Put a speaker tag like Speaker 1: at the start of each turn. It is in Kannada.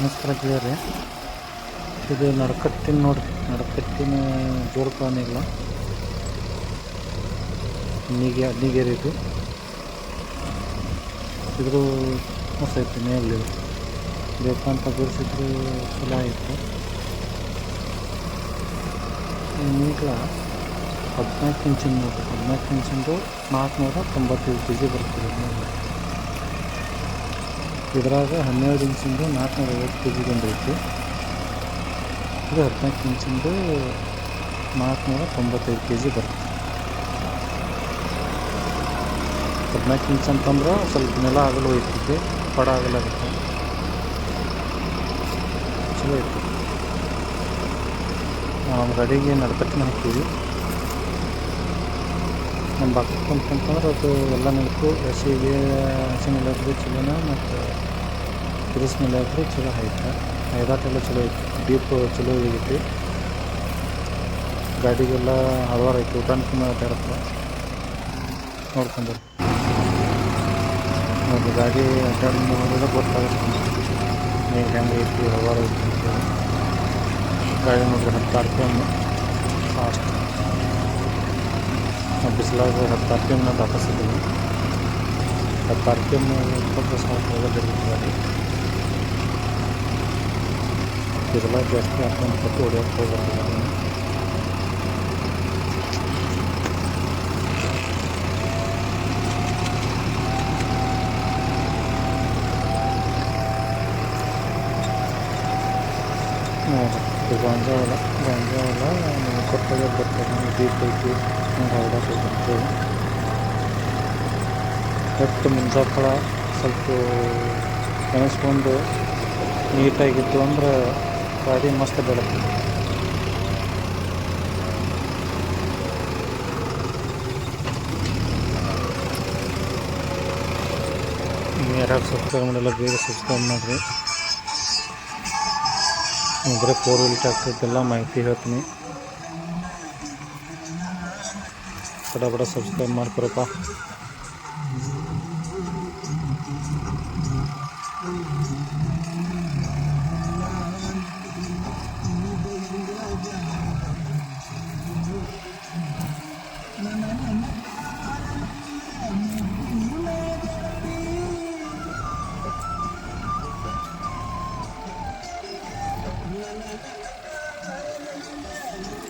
Speaker 1: ನಮಸ್ಕಾರ ಗೆಳೆಯರೆ. ಇದು ನಡ್ಕತ್ತಿನ ನೋಡ್ರಿ. ನಡ್ಕತ್ತಿನ ಜೋರು ಜೋಡ್ಪಾನಿಲ್ಲ ನೀಗೆ ನೀಗೇರಿ ಇದು. ಇದ್ರು ಮಸ್ತ್ ಐತಿ ಇದು. ಬೇಕಂತ ಬಿಡಿಸಿದ್ರು ಚಲೋ ಆಯಿತು ಈಗ ಹದಿನಾಲ್ಕು ಇಂಚಿನ ನೋಡ್ರಿ. ಹದಿನಾಲ್ಕು ಇಂಚಿಂದು ನಾಲ್ಕುನೂರ ತೊಂಬತ್ತೈದು ಕೆ ಜಿ ಬರ್ತದೆ ಇದ್ರಾಗ ಹನ್ನೆರಡು ಇಂಚಿಂದು ನಾಲ್ಕುನೂರ ಐವತ್ತು ಕೆ ಜಿ ಬಂದೈತಿ. ಇದು ಹದಿನಾಲ್ಕು ಇಂಚಿಂದು ನಾಲ್ಕುನೂರ ತೊಂಬತ್ತೈದು ಕೆ ಜಿ ಬರುತ್ತೆ. ಹದಿನಾಲ್ಕು ಇಂಚ್ ಅಂತಂದ್ರೆ ಸ್ವಲ್ಪ ನೆಲ ಆಗಲು ಹೋಯ್ತೈತಿ, ಪಡ ಆಗಲಾಗುತ್ತೆ ಚಲೋ ಐತಿ. ನಾವು ಗಾಡಿಗೆ ನಡ್ಕಟ್ಟಿನ ಹಾಕ್ತೀವಿ ನಮ್ಮ ಬಾಕಿ ಅಂತಂತಂದ್ರೆ ಅದು ಎಲ್ಲ ನಿಲ್ಕು ಹಸಿಗೆ ಹಸಿ ನೆಲ ಹಾಕಿದ್ರೆ ಚಲೋನ ಮತ್ತು ತಿರುಸ್ ಮೇಲೆ ಹಾಕಿದ್ರೆ ಚಲೋ ಐತೆ. ಐದಾಟೆಲ್ಲ ಚಲೋ ಐತಿ. ಡೀಪ್ ಚಲೋ ಇದೈತಿ ಗಾಡಿಗೆಲ್ಲ ಹಲವಾರು ಐತಿ. ಊಟನ ಅಡ್ಡಾಡತ್ತೆ ನೋಡ್ಕೊಂಡು ನೋಡಿ ಗಾಡಿ ಅಡ್ಡಾಡಿ ನೋಡಿದ್ರೆ ಗೊತ್ತಾಗುತ್ತೆ. ನೀರು ಹೆಂಗೆ ಐತಿ, ಹಲವಾರು ಐತಿ ಗಾಡಿ ನೋಡಿದ್ರೆ ಹತ್ತು ಆರ್ ಪಿ ಎಂ ಫಾಸ್ಟ್. ಬಿಸಿಲಾಗ ಹತ್ತು ಆರ್ ಪಿ ಎಮ್ನ ದಾಟಿಸಿದ್ದೀವಿ ಹತ್ತು ಆರ್ ಪಿ ಎಮ್ ಇಪ್ಪತ್ತು ಸಾವಿರ ಹೋಗೋದಿಲ್ಲ ಗಾಡಿ ಇದೆಲ್ಲ ಜಾಸ್ತಿ ಹಾಕೊಂಡು ಕೊಟ್ಟು ಹೊಡಿಯೋಕ್ಕೆ ಹೋಗ್ಬಾರ್ದು ಗಾಡಿನ ನೋಡಿ ಇದು ಗಾಂಜಾ ಹೊಲ ಗಾಂಜಾ ಹೊಲ ನಿಮಗೆ ಕೊಟ್ಟಾಗ ಬರ್ತದೆ ಐತಿ ಹಿಂಗೆ ಮುಂಜಾಪಳ ಸ್ವಲ್ಪ ನೆನೆಸ್ಕೊಂಡು ನೀಟಾಗಿತ್ತು ಅಂದ್ರೆ ಗಾಡಿ ಮಸ್ತ್ ಬೆಳಕು ಯಾರ್ಯಾರು ಸಬ್ಸ್ಕ್ರೈಬ್ ಬೇಗ ಸಬ್ಸ್ಕ್ರೈಬ್ ಅಂದರೆ ಫೋರ್ ವೀಲ್ ಟ್ಯಾಕ್ಟ್ರಿಗೆಲ್ಲ ಮಾಹಿತಿ ಹೇಳ್ತೀನಿ. ಬಡ ಬಡ ಸಬ್ಸ್ಕ್ರೈಬ್ ಮಾಡ್ಕೊರಪ್ಪ. Thank you.